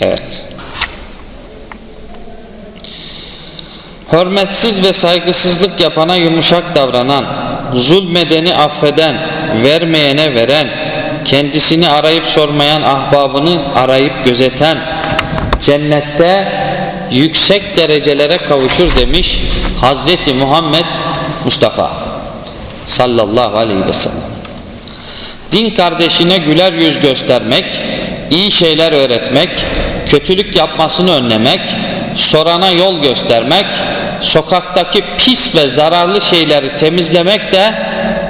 Evet. Hürmetsiz ve saygısızlık yapana yumuşak davranan, zulmedeni affeden, vermeyene veren, kendisini arayıp sormayan ahbabını arayıp gözeten, cennette yüksek derecelere kavuşur demiş Hazreti Muhammed Mustafa sallallahu aleyhi ve sellem. Din kardeşine güler yüz göstermek, iyi şeyler öğretmek, kötülük yapmasını önlemek, sorana yol göstermek, sokaktaki pis ve zararlı şeyleri temizlemek de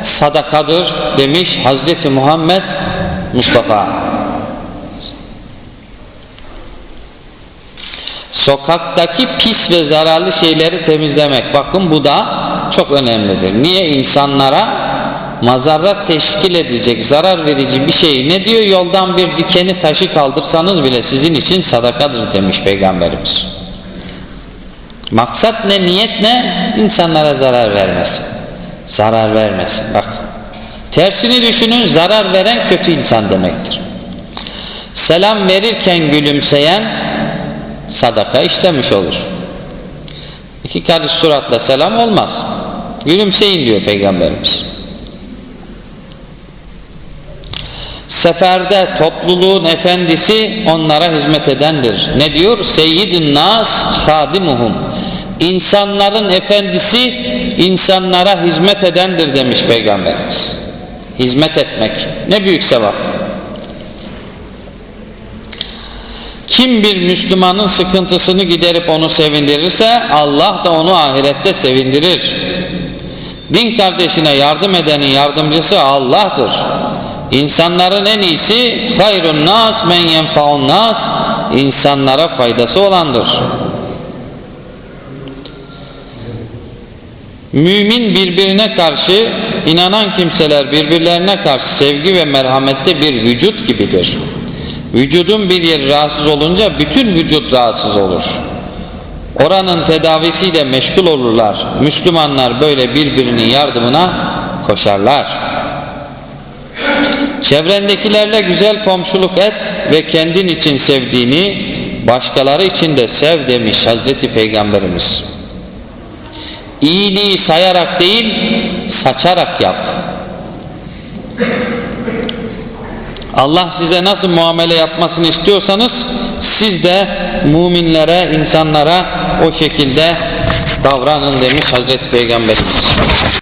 sadakadır demiş Hazreti Muhammed Mustafa. Sokaktaki pis ve zararlı şeyleri temizlemek. Bakın bu da çok önemlidir. Niye insanlara mazarrat teşkil edecek, zarar verici bir şey ne diyor? Yoldan bir dikeni taşı kaldırsanız bile sizin için sadakadır demiş Peygamberimiz. Maksat ne, niyet ne? İnsanlara zarar vermesin. Zarar vermesin. Bakın. Tersini düşünün, zarar veren kötü insan demektir. Selam verirken gülümseyen sadaka işlemiş olur. İki karış suratla selam olmaz. Gülümseyin diyor Peygamberimiz. Seferde topluluğun efendisi onlara hizmet edendir. Ne diyor? Seyyidin nas hadimuhum. İnsanların efendisi insanlara hizmet edendir demiş Peygamberimiz. Hizmet etmek ne büyük sevap. Kim bir Müslümanın sıkıntısını giderip onu sevindirirse Allah da onu ahirette sevindirir. Din kardeşine yardım edenin yardımcısı Allah'tır. İnsanların en iyisi hayrun nas men yenfaun nas insanlara faydası olandır. Mümin birbirine karşı, inanan kimseler birbirlerine karşı sevgi ve merhamette bir vücut gibidir. Vücudun bir yeri rahatsız olunca bütün vücut rahatsız olur. Oranın tedavisiyle meşgul olurlar. Müslümanlar böyle birbirinin yardımına koşarlar. Çevrendekilerle güzel komşuluk et ve kendin için sevdiğini başkaları için de sev demiş Hazreti Peygamberimiz. İyiliği sayarak değil, saçarak yap. Allah size nasıl muamele yapmasını istiyorsanız siz de müminlere, insanlara o şekilde davranın demiş Hazreti Peygamberimiz.